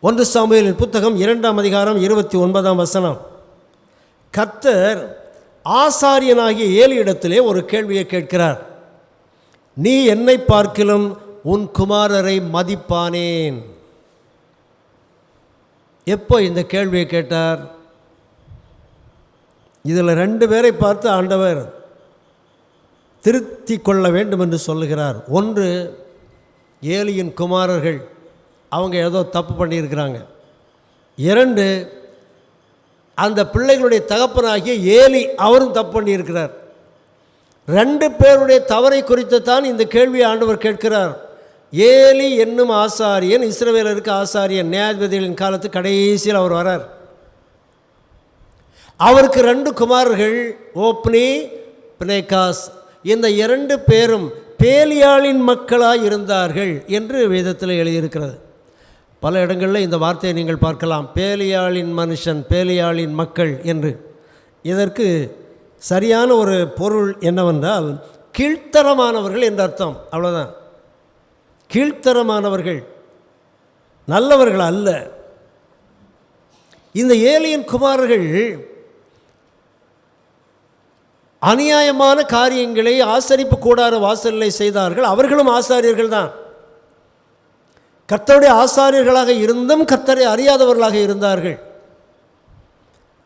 ஒன்று சாமுவேலின் புத்தகம் இரண்டாம் அதிகாரம் இருபத்தி ஒன்பதாம் வசனம். கத்தர் ஆசாரியனாகிய ஏழு இடத்திலே ஒரு கேள்வியை கேட்கிறார். நீ என்னை பார்க்கிலும் உன் குமாரரை மதிப்பானேன். எப்போ இந்த கேள்வியை கேட்டார்? இதில் ரெண்டு பேரை பார்த்து ஆண்டவர் திருத்தி கொள்ள வேண்டும் என்று சொல்லுகிறார். ஒன்று ஏலியின் குமாரர்கள் அவங்க ஏதோ தப்பு பண்ணியிருக்கிறாங்க. இரண்டு அந்த பிள்ளைகளுடைய தகப்பனாகிய ஏலி அவரும் தப்பு பண்ணியிருக்கிறார். ரெண்டு பேருடைய தவறை குறித்து தான் இந்த கேள்வி ஆண்டவர் கேட்கிறார். ஏலி என்னும் ஆசாரியன் இஸ்ரவேலருக்கு ஆசாரியன் நியாயாதிபதிகளின் காலத்து கடைசியில் அவர் வரார். அவருக்கு ரெண்டு குமாரர்கள் ஓப்னி பினேகாஸ். இந்த இரண்டு பேரும் பேலியாளின் மக்களாக இருந்தார்கள் என்று வேதத்தில் எழுதியிருக்கிறது. பல இடங்களில் இந்த வார்த்தையை நீங்கள் பார்க்கலாம். பேலியாளின் மனுஷன் பேலியாளின் மக்கள் என்று. இதற்கு சரியான ஒரு பொருள் என்னவென்றால் கீழ்த்தரமானவர்கள் என்ற அர்த்தம். அவ்வளோதான் கீழ்த்தரமானவர்கள். நல்லவர்கள் அல்ல. இந்த ஏலியன் குமாரர்கள் அநியாயமான காரியங்களை ஆசரிப்பு கூடார வாசலில் செய்தார்கள். அவர்களும் ஆசாரியர்கள் தான். கர்த்தருடைய ஆசாரியர்களாக இருந்தும் கர்த்தரை அறியாதவர்களாக இருந்தார்கள்.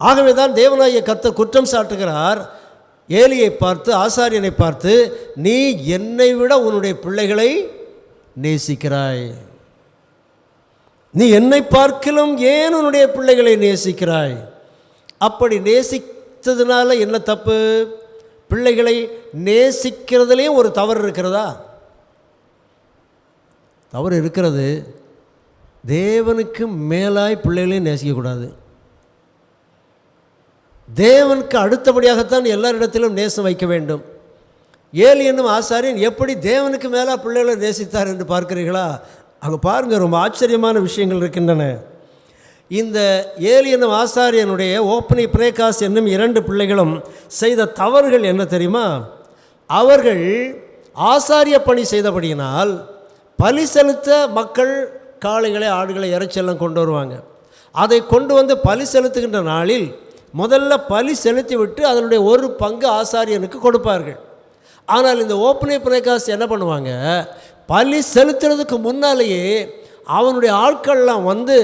ஆகவே தான் தேவனாய கத்த குற்றம் சாட்டுகிறார். ஏலியை பார்த்து ஆசாரியனை பார்த்து நீ என்னை விட உன்னுடைய பிள்ளைகளை நேசிக்கிறாய். நீ என்னை பார்க்கிலும் ஏன் உன்னுடைய பிள்ளைகளை நேசிக்கிறாய்? அப்படி நேசித்ததுனால என்ன தப்பு? பிள்ளைகளை நேசிக்கிறதுலேயும் ஒரு தவறு இருக்கிறதா? தவறு இருக்கிறது. தேவனுக்கு மேலாய் பிள்ளைகளையும் நேசிக்கக்கூடாது. தேவனுக்கு அடுத்தபடியாகத்தான் எல்லாரிடத்திலும் நேசம் வைக்க வேண்டும். ஏலி என்னும் ஆசாரியன் எப்படி தேவனுக்கு மேலாக பிள்ளைகளை நேசித்தார் என்று பார்க்கிறீர்களா? அங்கே பாருங்கள் ரொம்ப ஆச்சரியமான விஷயங்கள் இருக்கின்றன. இந்த ஏலி என்னும் ஆசாரியனுடைய ஓப்பனி பிரேகாஸ் என்னும் இரண்டு பிள்ளைகளும் செய்த தவறுகள் என்ன தெரியுமா? அவர்கள் ஆசாரிய பணி செய்தபடியினால் பலி செலுத்த மக்கள் காளைகளை ஆடுகளை இறைச்செல்லாம் கொண்டு வருவாங்க. அதை கொண்டு வந்து பலி செலுத்துகின்ற நாளில் முதல்ல பலி செலுத்தி விட்டு அதனுடைய ஒரு பங்கு ஆசாரியனுக்கு கொடுப்பார்கள். ஆனால் இந்த ஓப்பனை பிரகாஷ் என்ன பண்ணுவாங்க? பலி செலுத்துறதுக்கு முன்னாலேயே அவனுடைய ஆட்கள்லாம் வந்து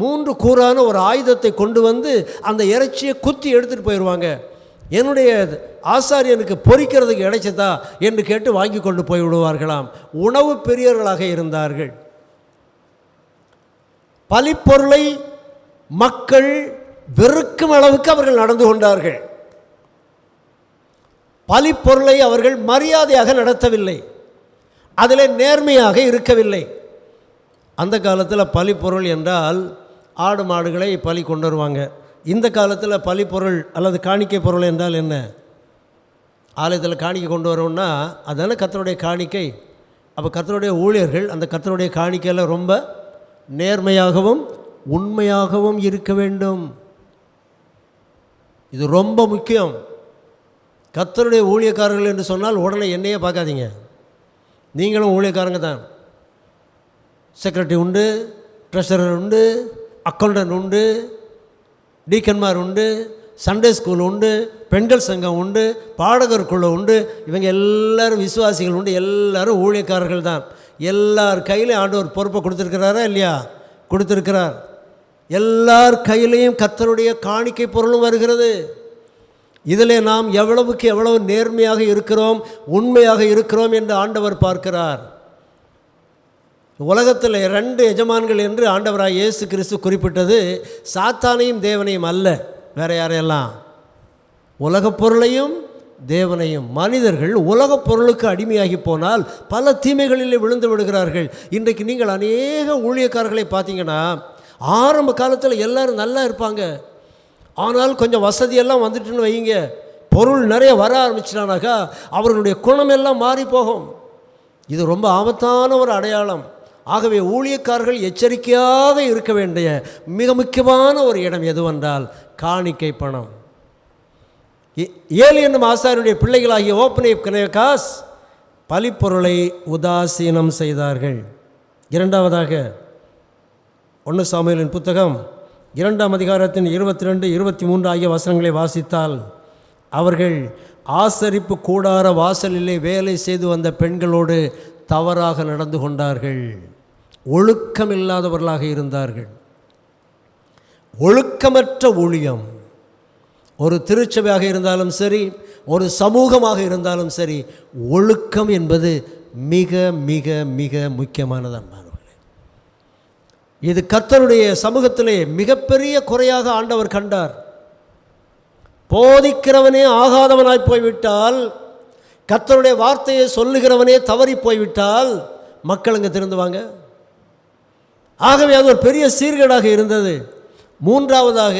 மூன்று கூறான ஒரு ஆயுதத்தை கொண்டு வந்து அந்த இறைச்சியை குத்தி எடுத்துகிட்டு போயிடுவாங்க என்னுடைய ஆசாரியனுக்கு பொறிக்கிறதுக்கு கிடைச்சதா என்று கேட்டு வாங்கி கொண்டு போய் விடுவார்களாம். உணவு பெரியவர்களாக இருந்தார்கள். பலிப்பொருளை மக்கள் வெறுக்கும் அளவுக்கு அவர்கள் நடந்து கொண்டார்கள். பலிப்பொருளை அவர்கள் மரியாதையாக நடத்தவில்லை. அதில் நேர்மையாக இருக்கவில்லை. அந்த காலத்தில் பலிப்பொருள் என்றால் ஆடு மாடுகளை பலி கொண்டு வருவாங்க. இந்த காலத்தில் பலிப்பொருள் அல்லது காணிக்கை பொருள் என்றால் என்ன? ஆலயத்தில் காணிக்கை கொண்டு வரோம்னா அதான கத்தருடைய காணிக்கை. அப்போ கத்தருடைய ஊழியர்கள் அந்த கத்தருடைய காணிக்கையில் ரொம்ப நேர்மையாகவும் உண்மையாகவும் இருக்க வேண்டும். இது ரொம்ப முக்கியம். கத்தருடைய ஊழியக்காரர்கள் என்று சொன்னால் உடனே என்னையே பார்க்காதீங்க. நீங்களும் ஊழியக்காரங்க தான். செக்ரட்டரி உண்டு ட்ரெஷரர் உண்டு அக்கௌண்டன்ட் உண்டு டீக்கன்மார் உண்டு சண்டே ஸ்கூல் உண்டு பெண்கள் சங்கம் உண்டு பாடகர் குழு உண்டு இவங்க எல்லோரும் விசுவாசிகள் உண்டு எல்லாரும் ஊழியக்காரர்கள் தான். எல்லார் கையிலையும் ஆண்டவர் பொறுப்பை கொடுத்துருக்கிறாரா இல்லையா? கொடுத்துருக்கிறார். எல்லார் கையிலையும் கத்தருடைய காணிக்கை பொருளும் வருகிறது. இதில் நாம் எவ்வளவுக்கு எவ்வளவு நேர்மையாக இருக்கிறோம் உண்மையாக இருக்கிறோம் என்று ஆண்டவர் பார்க்கிறார். உலகத்தில் ரெண்டு எஜமான்கள் என்று ஆண்டவராக இயேசு கிறிஸ்து குறிப்பிட்டது சாத்தானையும் தேவனையும் அல்ல வேற யாரையெல்லாம்? உலகப் பொருளையும் தேவனையும். மனிதர்கள் உலகப் பொருளுக்கு அடிமையாகி போனால் பல தீமைகளிலே விழுந்து விடுகிறார்கள். இன்றைக்கு நீங்கள் அநேக ஊழியக்காரர்களை பார்த்தீங்கன்னா ஆரம்ப காலத்தில் எல்லோரும் நல்லா இருப்பாங்க. ஆனால் கொஞ்சம் வசதியெல்லாம் வந்துட்டுன்னு வைங்க பொருள் நிறைய வர ஆரம்பிச்சிட்டானாக்கா அவர்களுடைய குணமெல்லாம் மாறி போகும். இது ரொம்ப ஆபத்தான ஒரு அடையாளம். ஆகவே ஊழியக்காரர்கள் எச்சரிக்கையாக இருக்க வேண்டிய மிக முக்கியமான ஒரு இடம் எதுவென்றால் காணிக்கை பணம். ஏழு என்னும் ஆசாரியனுடைய பிள்ளைகளாகிய ஓப்பனை கனகாஸ் பலிப்பொருளை உதாசீனம் செய்தார்கள். இரண்டாவதாக ஒன்று சாமியலின் புத்தகம் இரண்டாம் அதிகாரத்தின் இருபத்தி ரெண்டு இருபத்தி மூன்று ஆகிய வசனங்களை வாசித்தால் அவர்கள் ஆசரிப்பு கூடார வாசலிலே வேலை செய்து வந்த பெண்களோடு தவறாக நடந்து கொண்டார்கள். ஒழுக்கம் இல்லாதவர்களாக இருந்தார்கள். ஒழுக்கமற்ற ஊழியம். ஒரு திருச்சபையாக இருந்தாலும் சரி ஒரு சமூகமாக இருந்தாலும் சரி ஒழுக்கம் என்பது மிக மிக மிக முக்கியமானது இது கர்த்தருடைய சமூகத்திலே மிகப்பெரிய குறையாக ஆண்டவர் கண்டார். போதிக்கிறவனே ஆகாதவனாய் போய்விட்டால் கர்த்தருடைய வார்த்தையை சொல்லுகிறவனே தவறி போய்விட்டால் மக்கள் அங்கே திருந்துவாங்க. ஆகவே அது ஒரு பெரிய சீர்கேடாக இருந்தது. மூன்றாவதாக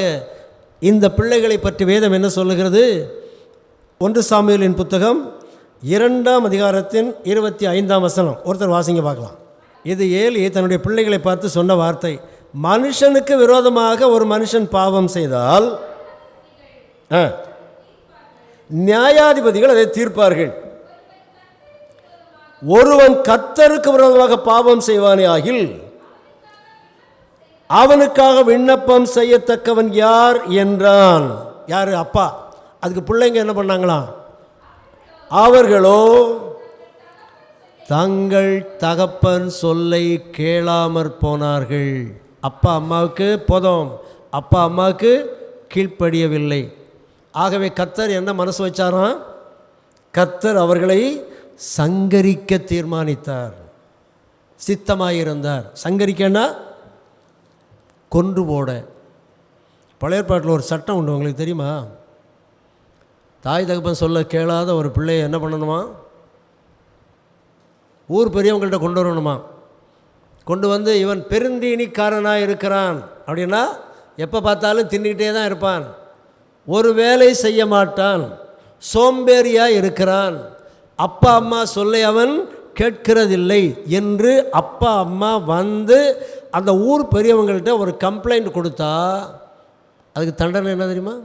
இந்த பிள்ளைகளை பற்றி வேதம் என்ன சொல்லுகிறது? ஒன்று சாமியலின் புத்தகம் இரண்டாம் அதிகாரத்தின் இருபத்தி ஐந்தாம் வசனம். ஒருத்தர் வாசிங்க பார்க்கலாம். இது ஏலி தன்னுடைய பிள்ளைகளை பார்த்து சொன்ன வார்த்தை மனுஷனுக்கு விரோதமாக ஒரு மனுஷன் பாவம் செய்தால் ஆ, நியாயாதிபதிகள் அதை தீர்ப்பார்கள். ஒருவன் கத்தருக்கு விரோதமாக பாவம் செய்வானே ஆகில் அவனுக்காக விண்ணப்பம் செய்யத்தக்கவன் யார் என்றான். யார்? அப்பா. அதுக்கு பிள்ளைங்க என்ன பண்ணாங்களாம்? அவர்களோ தங்கள் தகப்பன் சொல்லை கேளாமற் போனார்கள். அப்பா அம்மாவுக்கு போதும். அப்பா அம்மாவுக்கு கீழ்ப்படியவில்லை. ஆகவே கத்தர் என்ன மனசு வச்சாராம் கத்தர் அவர்களை சங்கரிக்க தீர்மானித்தார். சித்தமாயிருந்தார். சங்கரிக்கன்னா? கொன்று போட பழையற்பாட்டில் ஒரு சட்டம் உண்டு உங்களுக்கு தெரியுமா? தாய் தகப்பன் சொல்ல கேளாத ஒரு பிள்ளையை என்ன பண்ணணுமா? ஊர் பெரியவங்கள்ட்ட கொண்டு வரணுமா? கொண்டு வந்து இவன் பெருந்தீனிக்காரனாக இருக்கிறான் அப்படின்னா எப்போ பார்த்தாலும் தின்னுக்கிட்டே தான் இருப்பான். ஒரு வேலை செய்ய மாட்டான். சோம்பேறியாக இருக்கிறான். அப்பா அம்மா சொல்லை அவன் கேட்கிறதில்லை என்று அப்பா அம்மா வந்து அந்த ஊர் பெரியவங்கள்ட்ட ஒரு கம்ப்ளைண்ட் கொடுத்தா அதுக்கு தண்டனை என்ன தெரியுமா?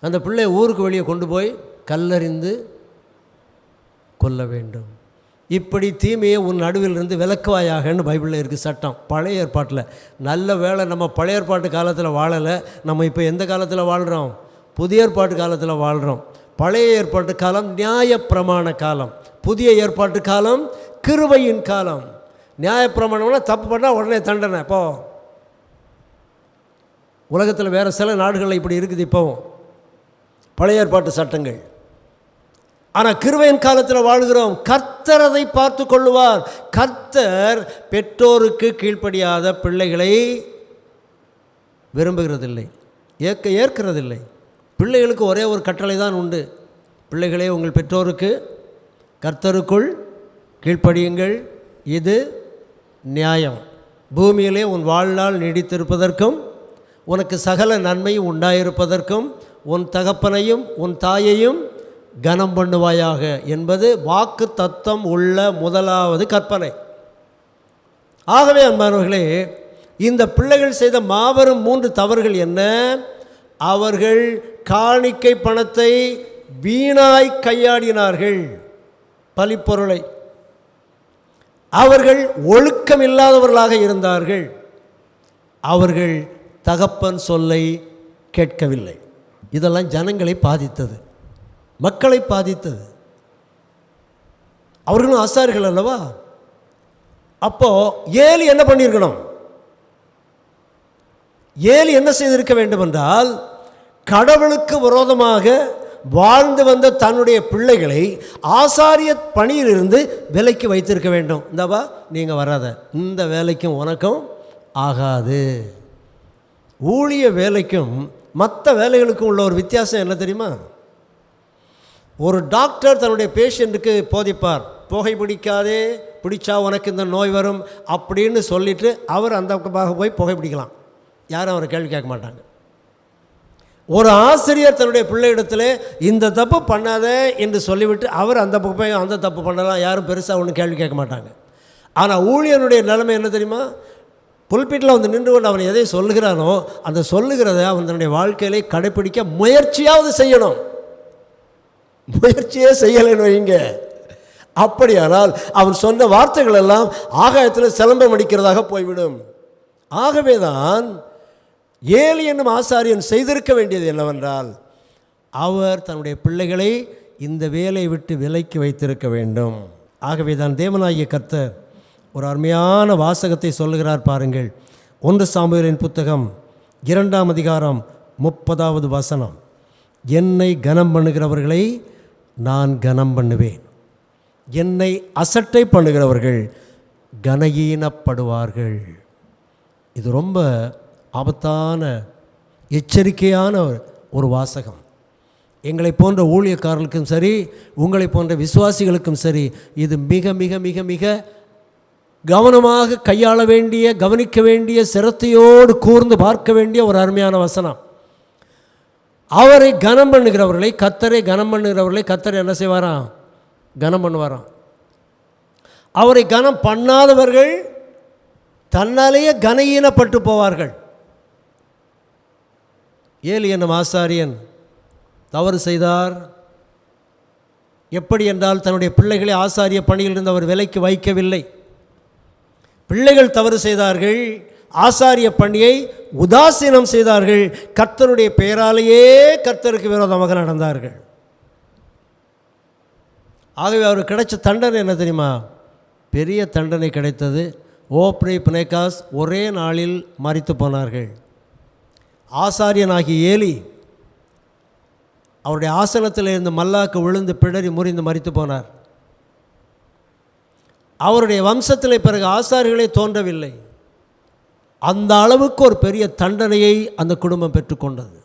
அந்த பிள்ளைய ஊருக்கு வெளியே கொண்டு போய் கல்லறிந்து கொல்ல வேண்டும். இப்படி தீமையை உன் நடுவில் இருந்து விளக்குவாயாகன்னு பைபிளில் இருக்குது சட்டம். பழைய ஏற்பாட்டில். நல்ல வேளை நம்ம பழைய ஏற்பாட்டு காலத்தில் வாழலை நம்ம இப்போ எந்த காலத்தில் வாழ்கிறோம் புதிய ஏற்பாட்டு காலத்தில் வாழ்கிறோம் பழைய ஏற்பாட்டு காலம் நியாயப்பிரமாண காலம். புதிய ஏற்பாட்டு காலம் கிருபையின் காலம். நியாயப்பிரமாணம்னா தப்பு பண்ணால் உடனே தண்டனை. இப்போ உலகத்தில் வேறு சில நாடுகளில் இப்படி இருக்குது இப்போவும் பழைய ஏற்பாட்டு சட்டங்கள். ஆனால் கிருவையின் காலத்தில் வாழ்கிறோம். கர்த்தர் அதை பார்த்து கொள்ளுவார் கர்த்தர் பெற்றோருக்கு கீழ்ப்படியாத பிள்ளைகளை விரும்புகிறதில்லை. ஏற்க ஏற்கிறதில்லை. பிள்ளைகளுக்கு ஒரே ஒரு கட்டளை தான் உண்டு. பிள்ளைகளே உங்கள் பெற்றோருக்கு கர்த்தருக்குள் கீழ்ப்படியுங்கள். இது நியாயம். பூமியிலே உன் வாழ்நாள் நீடித்திருப்பதற்கும் உனக்கு சகல நன்மையும் உண்டாயிருப்பதற்கும் உன் தகப்பனையும் உன் தாயையும் கனம் பண்ணுவாயாக என்பது வாக்கு தத்தம் உள்ள முதலாவது கற்பனை. ஆகவே அன்பானவர்களே இந்த பிள்ளைகள் செய்த மாபெரும் மூன்று தவறுகள் என்ன? அவர்கள் காணிக்கை பணத்தை வீணாய் கையாடினார்கள். பலிப்பொருளை அவர்கள் ஒழுக்கம் இல்லாதவர்களாக இருந்தார்கள். அவர்கள் தகப்பன் சொல்லை கேட்கவில்லை. இதெல்லாம் ஜனங்களை பாதித்தது. மக்களை பாதித்தது. அவர்களும் ஆசாரிகள் அல்லவா? அப்போது ஏலி என்ன பண்ணியிருக்கணும்? ஏலி என்ன செய்திருக்க வேண்டும் என்றால் கடவுளுக்கு விரோதமாக வாழ்ந்து வந்த தன்னுடைய பிள்ளைகளை ஆசாரிய பணியிலிருந்து விலைக்கு வைத்திருக்க வேண்டும். இந்தவா நீங்கள் வராத. இந்த வேலைக்கும் உனக்கும் ஆகாது. ஊழிய வேலைக்கும் மற்ற வேலைகளுக்கும் உள்ள ஒரு வித்தியாசம் என்ன தெரியுமா? ஒரு டாக்டர் தன்னுடைய பேஷண்ட்டுக்கு போதிப்பார். புகை பிடிக்காதே பிடிச்சா உனக்கு இந்த நோய் வரும் அப்படின்னு சொல்லிவிட்டு அவர் அந்த பக்கமாக போய் புகை பிடிக்கலாம். யாரும் அவரை கேள்வி கேட்க மாட்டாங்க. ஒரு ஆசிரியர் தன்னுடைய பிள்ளையிடத்தில் இந்த தப்பு பண்ணாத என்று சொல்லிவிட்டு அவர் அந்த பக்கம் அந்த தப்பு பண்ணலாம் யாரும் பெருசாக ஒன்றும் கேள்வி கேட்க மாட்டாங்க. ஆனால் ஊழியனுடைய நிலைமை என்ன தெரியுமா? புல்பீட்டில் வந்து நின்று கொண்டு அவன் எதை சொல்லுகிறானோ அந்த சொல்லுகிறத அவன் தன்னுடைய வாழ்க்கையிலே கடைப்பிடிக்க முயற்சியாவது செய்யணும். முயற்சியே செய்யலைன்னு வைங்க. அப்படியானால் அவன் சொன்ன வார்த்தைகள் எல்லாம் ஆகாயத்தில் சிலம்பம் அடிக்கிறதாக போய்விடும். ஆகவே தான் ஏலி என்னும் ஆசாரியன் செய்திருக்க வேண்டியது என்னவென்றால் அவர் தன்னுடைய பிள்ளைகளை இந்த வேலையை விட்டு விலைக்கு வைத்திருக்க வேண்டும். ஆகவே தான் தேவனாகிய கர்த்தர் ஒரு அருமையான வாசகத்தை சொல்லுகிறார் பாருங்கள். ஒன்று சாமுவேலின் புத்தகம் இரண்டாம் அதிகாரம் முப்பதாவது வசனம். என்னை கனம் பண்ணுகிறவர்களை நான் கனம் பண்ணுவேன். என்னை அசட்டை பண்ணுகிறவர்கள் கனஈனப்படுவார்கள் இது ரொம்ப ஆபத்தான எச்சரிக்கையான ஒரு வாசகம். எங்களை போன்ற ஊழியக்காரர்களுக்கும் சரி உங்களை போன்ற விசுவாசிகளுக்கும் சரி இது மிக மிக மிக மிக கவனமாக கையாள வேண்டிய கவனிக்க வேண்டிய சிரத்தையோடு கூர்ந்து பார்க்க வேண்டிய ஒரு அருமையான வசனம். அவரை கனம் பண்ணுகிறவர்களை கத்தரை கனம் பண்ணுகிறவர்களை கத்தர் என்ன செய்வாராம் கனம் பண்ணுவாராம் அவரை கனம் பண்ணாதவர்கள் தன்னாலேயே கனஈனப்பட்டு போவார்கள். ஏலி என்னும் ஆசாரியன் தவறு செய்தார். எப்படி என்றால் தன்னுடைய பிள்ளைகளை ஆசாரிய பணியிலிருந்து அவர் விலைக்கு வைக்கவில்லை. பிள்ளைகள் தவறு செய்தார்கள். ஆசாரிய பணியை உதாசீனம் செய்தார்கள். கர்த்தருடைய பெயராலேயே கர்த்தருக்கு விரோதமாக நடந்தார்கள். ஆகவே அவர் கிடைச்ச தண்டனை என்ன தெரியுமா? பெரிய தண்டனை கிடைத்தது. ஓப்ரே பினேகாஸ் ஒரே நாளில் மறித்து போனார்கள். ஆசாரியனாகிய ஏலி அவருடைய ஆசனத்தில் இருந்து மல்லாக்கு விழுந்து பிடறி முறிந்து மறித்து போனார். அவருடைய வம்சத்தில் பிறகு ஆசாரிகளே தோன்றவில்லை. அந்த அளவுக்கு ஒரு பெரிய தண்டனையை அந்த குடும்பம் பெற்றுக்கொண்டது.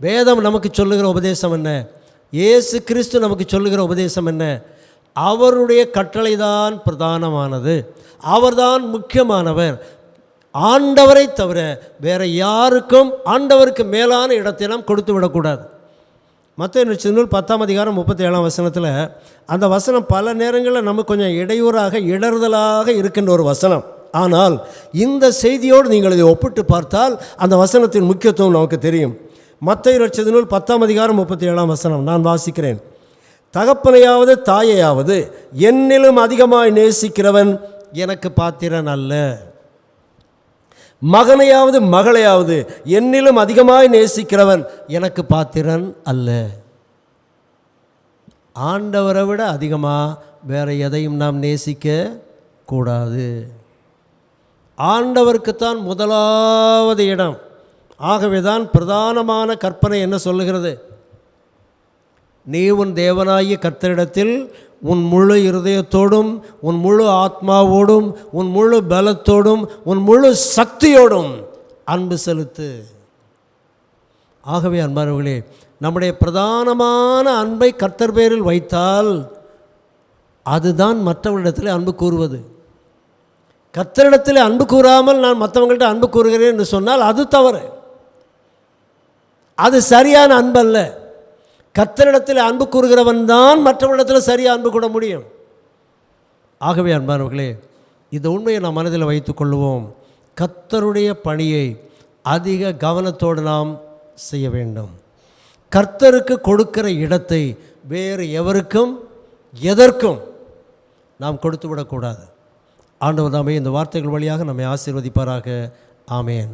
வேதம் நமக்கு சொல்லுகிற உபதேசம் என்ன? இயேசு கிறிஸ்து நமக்கு சொல்லுகிற உபதேசம் என்ன? அவருடைய கட்டளை தான் பிரதானமானது. அவர்தான் முக்கியமானவர். ஆண்டவரை தவிர வேறு யாருக்கும் ஆண்டவருக்கு மேலான இடத்தை நாம் கொடுத்து விடக்கூடாது. மற்ற நூல் பத்தாம் அதிகாரம் முப்பத்தி ஏழாம் வசனத்தில் அந்த வசனம் பல நேரங்களில் நமக்கு கொஞ்சம் இடையூறாக இடறுதலாக இருக்கின்ற ஒரு வசனம். ஆனால் இந்த செய்தியோடு நீங்கள் இதை ஒப்பிட்டு பார்த்தால் அந்த வசனத்தின் முக்கியத்துவம் நமக்கு தெரியும். மற்ற நூல் பத்தாம் அதிகாரம் முப்பத்தி ஏழாம் வசனம் நான் வாசிக்கிறேன். தகப்பனையாவது தாயையாவது என்னிலும் அதிகமாய் நேசிக்கிறவன் எனக்கு பாத்திரன் அல்ல. மகனையாவது மகளையாவது என்னிலும் அதிகமாய் நேசிக்கிறவன் எனக்கு பாத்திரன் அல்ல. ஆண்டவரை விட அதிகமாக வேற எதையும் நாம் நேசிக்க கூடாது. ஆண்டவருக்குத்தான் முதலாவது இடம். ஆகவே தான் பிரதானமான கற்பனை என்ன சொல்லுகிறது? நீ உன் தேவனாகிய கர்த்தரிடத்தில் உன் முழு இருதயத்தோடும் உன் முழு ஆத்மாவோடும் உன் முழு பலத்தோடும் உன் முழு சக்தியோடும் அன்பு செலுத்து. ஆகவே அன்பார்களே நம்முடைய பிரதானமான அன்பை கர்த்தர் பேரில் வைத்தால் அதுதான் மற்றவரிடத்தில் அன்பு கூறுவது. கத்தரிடத்தில் அன்பு கூறாமல் நான் மற்றவங்கள்ட்ட அன்பு கூறுகிறேன் என்று சொன்னால் அது தவறு. அது சரியான அன்பல்ல. கத்தரிடத்தில் அன்பு கூறுகிறவன் தான் மற்றவரிடத்தில் சரியாக அன்பு கூட முடியும். ஆகவே அன்பானவர்களே இந்த உண்மையை நாம் மனதில் வைத்துக்கொள்வோம் கர்த்தருடைய பணியை அதிக கவனத்தோடு நாம் செய்ய வேண்டும். கர்த்தருக்கு கொடுக்கிற இடத்தை வேறு எவருக்கும் எதற்கும் நாம் கொடுத்து விடக்கூடாது ஆண்டவர் தாமே இந்த வார்த்தைகள் வழியாக நம்மை ஆசீர்வதிப்பாராக. ஆமேன்.